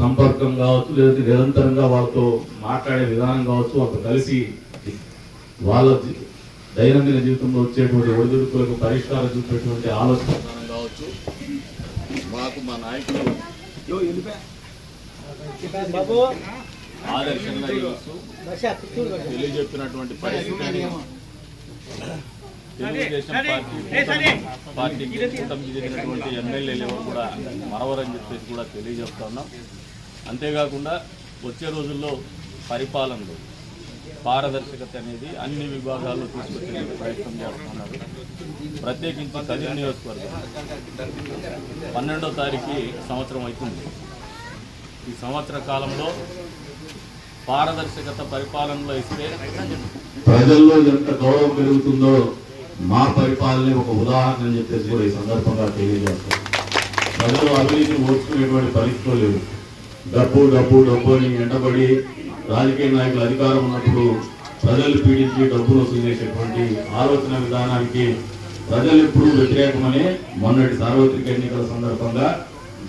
సంపర్కం కావచ్చు లేదంటే నిరంతరంగా వాళ్ళతో మాట్లాడే విధానం కావచ్చు వాళ్ళతో కలిసి వాళ్ళ దైనందిన జీవితంలో వచ్చేటువంటి ఒడిదుడుకులకు పరిష్కారం చూపేటువంటి ఆలోచన కావచ్చు. మాకు మా నాయకులు ఆదర్శంగా. తెలియజెప్పినటువంటి పరిస్థితిని తెలుగుదేశం పార్టీ పార్టీకి కూటమికి చెందినటువంటి ఎమ్మెల్యేలు ఎవరు కూడా మరవరని చెప్పేసి కూడా తెలియజేస్తా ఉన్నాం. అంతేకాకుండా వచ్చే రోజుల్లో పరిపాలనలో పారదర్శకత అనేది అన్ని విభాగాల్లో తీసుకొచ్చే ప్రయత్నం చేస్తున్నారు. ప్రత్యేకించి కదిరి నియోజకవర్గం. పన్నెండో తారీఖు సంవత్సరం అవుతుంది. ఈ సంవత్సర కాలంలో పారదర్శకత పరిపాలనలో ఇస్తే ప్రజల్లో ఎంత గౌరవం పెరుగుతుందో మా పరిపాలనే ఒక ఉదాహరణ అని చెప్పేసి కూడా ఈ సందర్భంగా తెలియజేస్తాం. ప్రజలు అవినీతిని ఓర్చుకునేటువంటి పరిస్థితులు లేవు. డబ్బు డబ్బు డబ్బు అని ఎండబడి రాజకీయ నాయకులు అధికారం ఉన్నప్పుడు ప్రజలు పీడించి డబ్బును వసూలు చేసేటువంటి ఆలోచన విధానానికి ప్రజలు ఎప్పుడూ వ్యతిరేకమని మొన్నటి సార్వత్రిక ఎన్నికల సందర్భంగా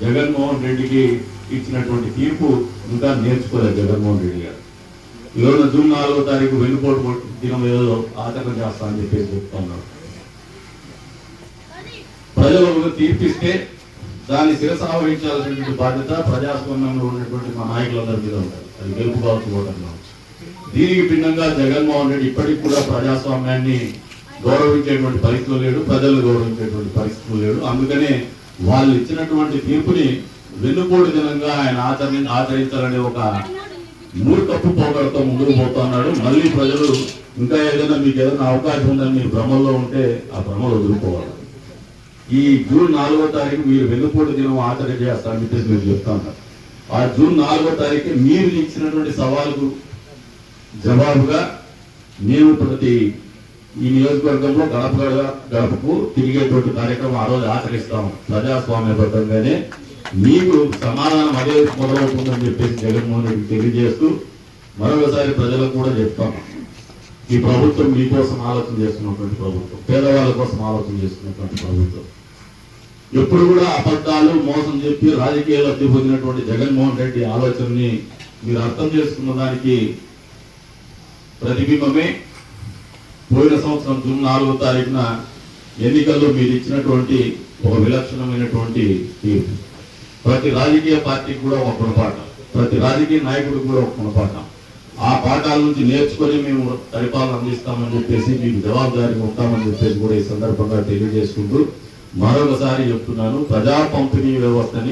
జగన్మోహన్ రెడ్డికి ఇచ్చినటువంటి తీర్పు ఇంకా నేర్చుకోలేదు జగన్మోహన్ రెడ్డి గారు. ఈరోజు జూన్ నాలుగో తారీఖు వెన్నుపోటు దినం ఏదో ఆచరణ చేస్తా అని చెప్పేసి చెప్తా ఉన్నారు ప్రజలు తీర్పిస్తే దాన్ని శిరసావహించాల్సినటువంటి బాధ్యత ప్రజాస్వామ్యంలో ఉన్నటువంటి మా నాయకులందరి మీద ఉంటుంది అది గెలుపు కావచ్చు కావచ్చు. దీనికి భిన్నంగా జగన్మోహన్ రెడ్డి ఇప్పటికి కూడా ప్రజాస్వామ్యాన్ని గౌరవించేటువంటి పరిస్థితులు లేడు ప్రజలు గౌరవించేటువంటి పరిస్థితులు లేడు. అందుకనే వాళ్ళు ఇచ్చినటువంటి తీర్పుని వెన్నుపోటు దినంగా ఆయన ఆచరణ ఆచరించాలనే ఒక మూర్ఖపు పోకడతో ముందుకు పోతున్నాడు మళ్ళీ ప్రజలు ఇంకా ఏదైనా మీకు ఏదైనా అవకాశం ఉందని మీరు భ్రమల్లో ఉంటే ఆ భ్రమలు వదులుకోవాలి. ఈ జూన్ నాలుగో తారీఖు మీరు వెన్నుపోటు దినం ఆచరణ చేస్తారని చెప్పేసి మీరు చెప్తా ఉన్నారు. ఆ జూన్ నాలుగో తారీఖు మీరు ఇచ్చినటువంటి సవాలుకు జవాబుగా మేము ప్రతి ఈ నియోజకవర్గంలో గడప గడపకు తిరిగేటువంటి కార్యక్రమం ఆ రోజు ఆచరిస్తాం ప్రజాస్వామ్యబద్ధంగానే. మీకు సమాధానం అదే మొదలవుతుందని చెప్పేసి జగన్మోహన్ రెడ్డి తెలియజేస్తూ మరొకసారి ప్రజలకు కూడా చెప్తాం. ఈ ప్రభుత్వం మీకోసం ఆలోచన చేస్తున్నటువంటి ప్రభుత్వం పేదవాళ్ళ కోసం ఆలోచన చేస్తున్నటువంటి ప్రభుత్వం. ఎప్పుడు కూడా అబద్ధాలు మోసం చెప్పి రాజకీయ లబ్ధి పొందినటువంటి జగన్మోహన్ రెడ్డి ఆలోచనని మీరు అర్థం చేసుకున్న దానికి ప్రతిబింబమే. పోయిన సంవత్సరం జూన్ నాలుగో తారీఖున ఎన్నికల్లో మీరు ఇచ్చినటువంటి ఒక విలక్షణమైనటువంటి తీర్పు. ప్రతి రాజకీయ పార్టీకి కూడా ఒక గుణపాఠం. ప్రతి రాజకీయ నాయకుడికి కూడా ఒక గుణపాఠం. ఆ పాఠాల నుంచి నేర్చుకొని మేము పరిపాలన అందిస్తామని చెప్పేసి మీకు జవాబుదారీగా ఉంటామని చెప్పేసి కూడా ఈ సందర్భంగా తెలియజేసుకుంటూ మరొకసారి చెప్తున్నాను ప్రజా పంపిణీ వ్యవస్థని